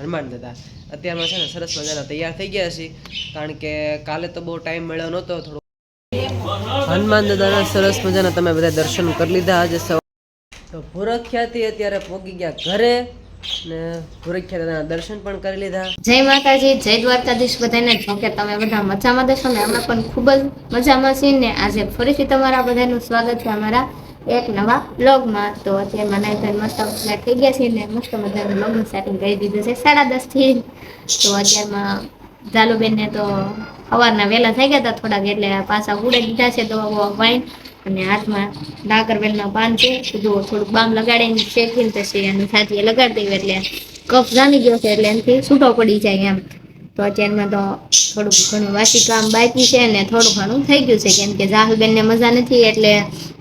હનુમાન દાદા. અત્યારમાં છે ને સરસ મજાના તૈયાર થઈ ગયા છે કારણ કે કાલે તો બહુ ટાઈમ મળ્યો નહોતો, થોડો હનુમાન દાદાના સરસ મજાના તમે બધા દર્શન કરી લીધા આજે તો ભૂરખ્યાથી અત્યારે પહોંચી ગયા ઘરે ને ભૂરખ્યા દાદાના દર્શન પણ કરી લીધા. જય માતાજી, જય દ્વારકાધીશ બધાને. જો કે તમે બધા મજામાં દેશો ને, અમે પણ ખૂબ જ મજામાં છીએ ને. આજે ફરીથી તમારા બધાનું સ્વાગત છે અમારા એક નવા બ્લોગમાં તો અત્યારે મને તો મસ્ત થઈ ગયા છે ને મસ્ત મજાનું બ્લોગનું સેટિંગ કરી દીધું છે. સાડા દસથી તો અત્યારમાં જાલુબેનને તો સવારના વહેલા થઈ ગયા હતા થોડાક એટલે પાછા ઉડે દીધા છે તો વાઈન અને હાથમાં ડાકરવેલના પાન છે. કીધું થોડુંક બામ લગાડીને શેકીને પછી એનું સાથે લગાડી દઈએ એટલે કફ જામી ગયો છે એટલે એનાથી છૂટો પડી જાય એમ. તો અત્યારમાં તો થોડુંક ઘણું વાસી કામ બાકી છે ને થોડું ઘણું થઈ ગયું છે કેમ કે જાહુલબેનને મજા નથી એટલે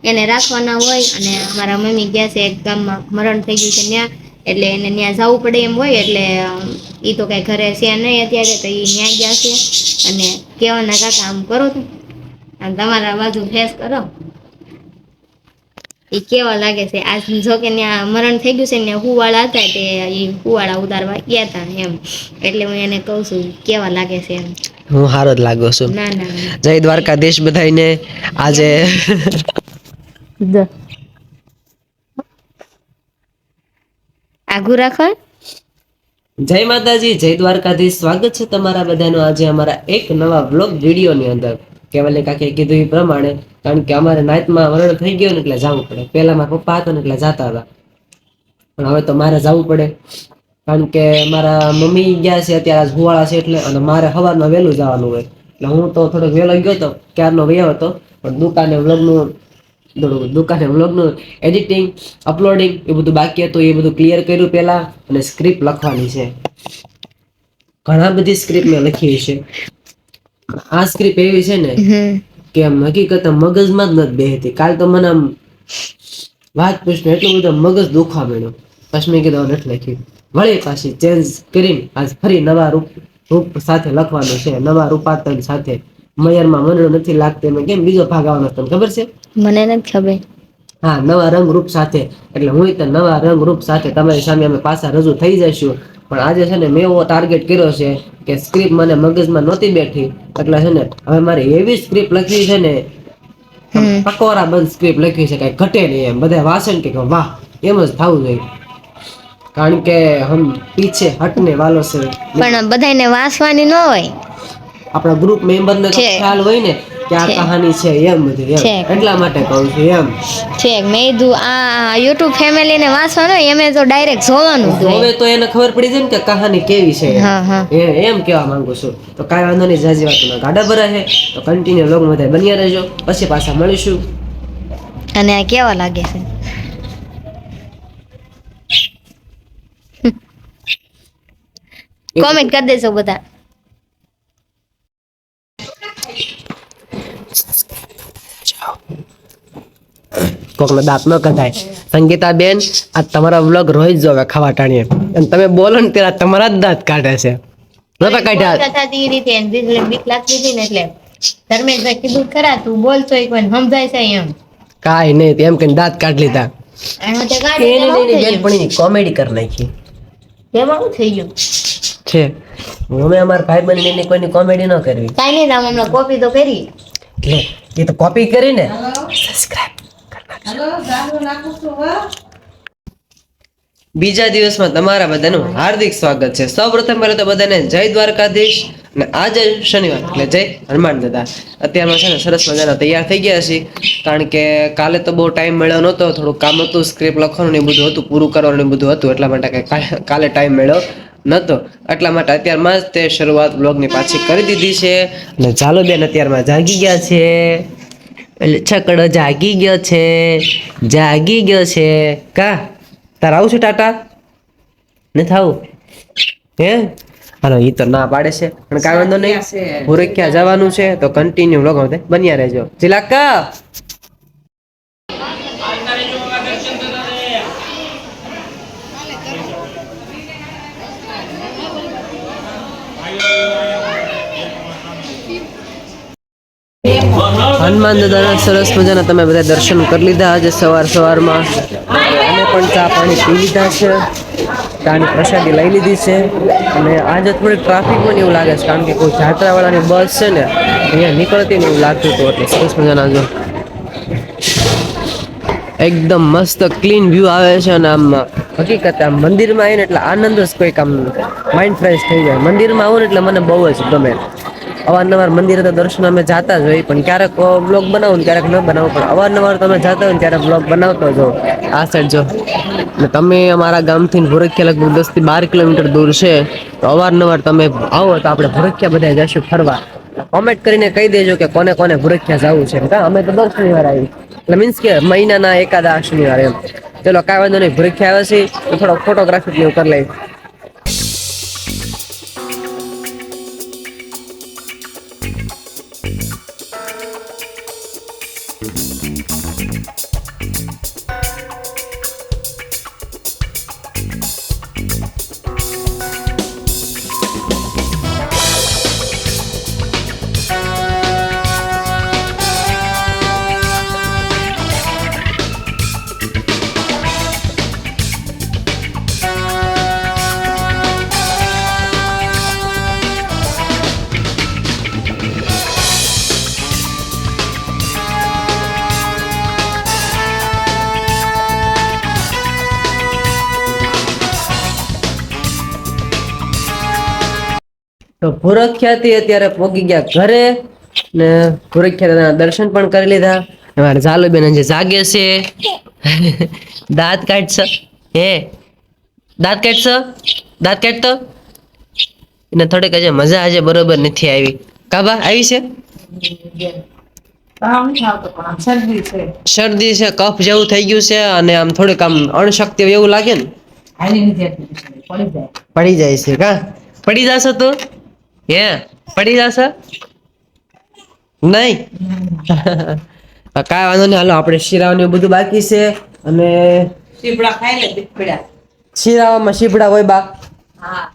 એને રાખવાના હોય અને અમારા મમ્મી ગયા છે એક ગામમાં. મરણ થઈ ગયું છે ત્યાં. એટલે એને ત્યાં જવું પડે એમ હોય એટલે એ તો કાંઈ ઘરે છે નહીં અત્યારે તો એ ત્યાં ગયા છે. અને કેવાના કાકા આમ કરો તો. તમારા બાજુ ફેસ કરો. એ કેવા લાગે છે આજ જો કે ત્યાં મરણ થઈ ગયું છે ને હુવાળા હતા તે એ હુવાળા ઉતારવા ગયા હતા એમ. એટલે હું એને કહું છું કેવા લાગે છે એમ? હું હારો જ લાગુ છું. ના ના ના. જય દ્વારકાધીશ બધાને આજે આઘું રાખો. જય માતાજી જય દ્વારકાધીશ. સ્વાગત છે તમારા બધાનું આજે અમારા એક નવા બ્લોગ વિડીયોની અંદર. કેવલે કાકે કીધું એ પ્રમાણે કારણ કે અમારે નાઇટમાં વરણ થઈ ગયો ને એટલે જવું પડે. પહેલા મારા પપ્પા હતા ને એટલે જતા હતા. પણ હવે તો મારે જવું પડે. કારણ કે મારા મમ્મી ગયા છે અત્યારે આજ હુવાળા છે એટલે અને મારે સવારમાં વહેલું જવાનું હોય. એટલે હું તો થોડોક વહેલો ગયો હતો ક્યારનો વયો હતો. પણ દુકાને વ્લોગનું દુકાને વ્લોગનું એડિટિંગ અપલોડિંગ એ બધું બાકી હતું. એ બધું ક્લિયર કર્યું પહેલાં અને સ્ક્રિપ્ટ લખવાની છે. ઘણા બધી સ્ક્રિપ્ટ મેં લખી છે. આ સ્ક્રિપ્ટ એવી છે ને કે આમ હકીકત મગજમાં જ નથી બેહતી. કાલ તો મને આમ વાત પૂછને એટલું બધું મગજ દુખવા મળ્યો પછી મેં કીધું નથી લખ્યું. વળી પાછી ચેન્જ કરીને આજ ફરી નવા રૂપ રૂપ સાથે લખવાનું છે. નવા રૂપાંતર સાથે. મયરમાં મંડળ નથી લાગતું એમાં કેમ બીજો ભાગ આવવાનો તને ખબર છે? મને નથી ખબર. હા નવા રંગ રૂપ સાથે. એટલે હું તો નવા રંગ રૂપ સાથે તમારી સામે અમે પાછા રજૂ થઈ જઈશું. પણ આજે છે ને મેં એવો ટાર્ગેટ કર્યો છે કે સ્ક્રિપ્ટ મને મગજમાં નહોતી બેઠી. એટલે છે ને હવે મારે એવી સ્ક્રિપ્ટ લખવી છે ને પકોરા બંધ સ્ક્રિપ્ટ લખવી છે કઈ ઘટે નહીં એમ. બધા વાસણ કે વાહ એમ જ થવું જોઈએ. કારણ કે હમ પીછે હટને વાલો છે. પણ બધાને વાસવાની ન હોય. આપણા ગ્રુપ મેમ્બર ને ખ્યાલ હોય ને કે આ કહાની છે એમ બધું એમ. એટલા માટે કહું છું એમ. છે મેં કીધું આ યુટ્યુબ ફેમિલીને વાંચવાનું હોય એમે તો ડાયરેક્ટ જોવાનું હવે તો એને ખબર પડી જાય ને કે કહાની કેવી છે એમ. કેવા એમ કહેવા માંગુ છું. તો કાંઈ વાંધો નહીં જાજી વાતમાં ગાડા ભરા છે તો કન્ટિન્યુ લોગ બધા બન્યા રહેજો. પછી પાછા મળીશું. અને આ કેવા લાગે છે? કોમેન્ટ કરી દેજો બધા. કોકનો દાંત ન કઢાય સંગીતા બેન આ તમારા વ્લોગ રોજ જોવે ખાવા ટાણીએ. અને તમે બોલો ને ત્યારે તમારા જ દાંત કાઢે છે. નતા કાઢ્યા? રીતે બીક- લાગતી હતી ને એટલે. ધર્મેશભાઈ કીધું ખરા તું બોલતો એક વાર સમજાય છે એમ. કાંઈ નહીં એમ કઈ દાંત કાઢ લીધા. કોમેડી કરી નાખી. તેમાં થઈ ગયું. છે. અમે અમારા ભાઈ બહેન કોઈની કોમેડી ન કરવી. કાંઈ નહીં હમણાં કોપી તો કરી. એટલે એ તો કોપી કરીને બીજા દિવસમાં તમારા બધાનું હાર્દિક સ્વાગત છે. સૌપ્રથમ પહેલા તો બધાને જય દ્વારકાધીશ અને આજે શનિવાર, એટલે જય હનુમાન દાદા. અત્યારમાં છે ને સરસ મજાના તૈયાર થઈ ગયા છીએ, કારણ કે કાલે તો બહુ ટાઈમ મળ્યો નહોતો, થોડું કામ હતું સ્ક્રિપ્ટ લખવાનું એ બધું હતું, પૂરું કરવાનું બધું હતું, એટલા માટે કાંઈ કાલે- કાલે ટાઈમ મળ્યો નહોતો. એટલા માટે અત્યારમાં જ તે શરૂઆત બ્લોગની પાછી કરી દીધી છે. અને ચાલો બેન અત્યારમાં જાગી ગયા છે. એટલે છકડો જાગી ગયો છે. જાગી ગયો છે. કા? તાર આવું છે ટાટા? ને થાવું? હે? હાલો ઈ તો ના પાડે છે. પણ કાંઈ વાંધો નહીં. ભૂરખ્યા જવાનું છે. તો કન્ટિન્યુ લોકો બન્યા રહેજો. ચિલાકા હનુમાન દાદાના સરસ મજાના તમે બધા દર્શન કરી લીધા આજે સવાર સવારમાં. અમે પણ ચા પાણી પી લીધા છે. ત્યાંની પ્રસાદી લઈ લીધી છે. અને આજે થોડી ટ્રાફિકમાં પણ એવું લાગે છે, કારણ કે કોઈ જાત્રાવાળાની બસ છે ને, અહીંયા નીકળતી ને એવું લાગતું હતું એટલે સરસ મજાના જો. એકદમ મસ્ત ક્લીન વ્યૂ આવે છે અને આમ હકીકત આમ મંદિરમાં આવીને એટલે આનંદ જ કોઈ કામ નથી માઇન્ડ ફ્રેશ થઈ જાય. મંદિરમાં આવું ને એટલે મને બહુ જ ગમે. અવારનવાર મંદિરે તો દર્શન અમે જાતા જ હોય, પણ ક્યારેક બ્લોગ બનાવો ને ક્યારેક ન બનાવો, પણ અવારનવાર તમે જાતા હોય ને ત્યારે બ્લોગ બનાવતો જો આ સાઈડ જો. ને તમે અમારા ગામથી ભુરખિયા લગભગ દસથી બાર કિલોમીટર દૂર છે, તો અવારનવાર તમે આવો તો આપણે ભુરખિયા બધા જશું ફરવા. કોમેન્ટ કરીને કહી દેજો કે કોને કોને ભુરખિયા જવું છે. અમે તો દર શનિવાર આવી એટલે મીન્સ કે મહિનાના એકાદા શનિવાર એમ. ચલો, કાંઈ વાંધો નહીં, ભુરખિયા આવે છે થોડો ફોટોગ્રાફી એવું કરી લઈએ. તો ભૂરખ્યાથી અત્યારે પોગી ગયા ઘરે ને ભૂરખ્યાના દર્શન પણ કરી લીધા. અમારે ઝાલુબેન જે જાગે છે. દાંત કાઢશે હે? દાંત કાઢશો દાંત કાઢતો એને થોડીક આજે મજા આજે બરોબર નથી આવી. કાબા આવી છે? શરદી છે. કફ જેવું થઈ ગયું છે અને આમ થોડીક આમ અણશક્તિ એવું લાગે ને? પડી જાય છે કા? પડી જશે તું? હે પડી જશે? નહીં. કાંઈ વાંધો નહીં હાલો આપણે શિરાવાનું બધું બાકી છે અને શીપડા ખાઈ લે શીપડા. શિરાવામાં શીપડા હોય બા. હા.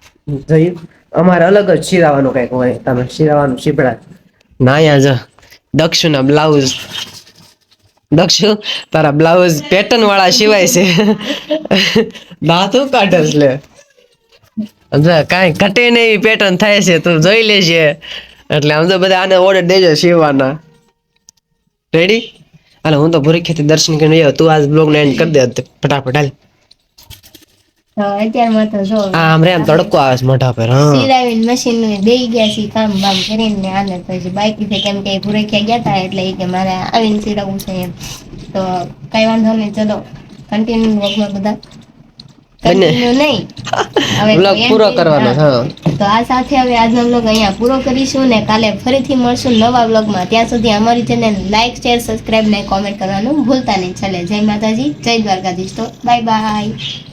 જોયું અમારે અલગ જ શિરાવાનું કંઈક હોય. તમે શિરાવાનું શીપડા ના અહીંયા જ. દક્ષુના બ્લાઉઝ. દક્ષુ તારા બ્લાઉઝ પેટર્ન વાળા સિવાય છે. દાંતું કાઢસ લે. જો કાંઈ ઘટે નહીં પેટર્ન થાય છે તું જોઈ લેજે. એટલે આમ તો બધા આને ઓર્ડર દેજો સીવવાના રેડી હાલો હું તો ભૂરીખેથી દર્શન કરીને આવ્યો. તું આજ બ્લોગ ને એન્ડ કરી દે. ફટાફટ હાલ. આમ રેમ તડકો આવે છે મોઢા પર હા. સિલાવીને મશીનનું દઈ ગયા છે કામ બામ કરીને આને પછી બાઇક છે કેમ કે ભૂરેખ્યા ગયા હતા એટલે કે મારે આવીને સિલાવવું છે એમ. તો કઈ વાંધો નહીં ચલો. કન્ટિન્યુ વર્કમાં બધા. કન્ટિન્યુ નહીં. end પૂરો કરવાનો. તો આ સાથે હવે આજનો વ્લોગ અહીંયા પૂરો કરીશું ને કાલે ફરીથી મળશું નવા વ્લોગમાં ત્યાં સુધી અમારી ચેનલ લાઈક શેર સબસ્ક્રાઇબ ને કોમેન્ટ કરવાનું ભૂલતા નહીં. ચાલે જય માતાજી જય દ્વારકાધીશ તો. Bye bye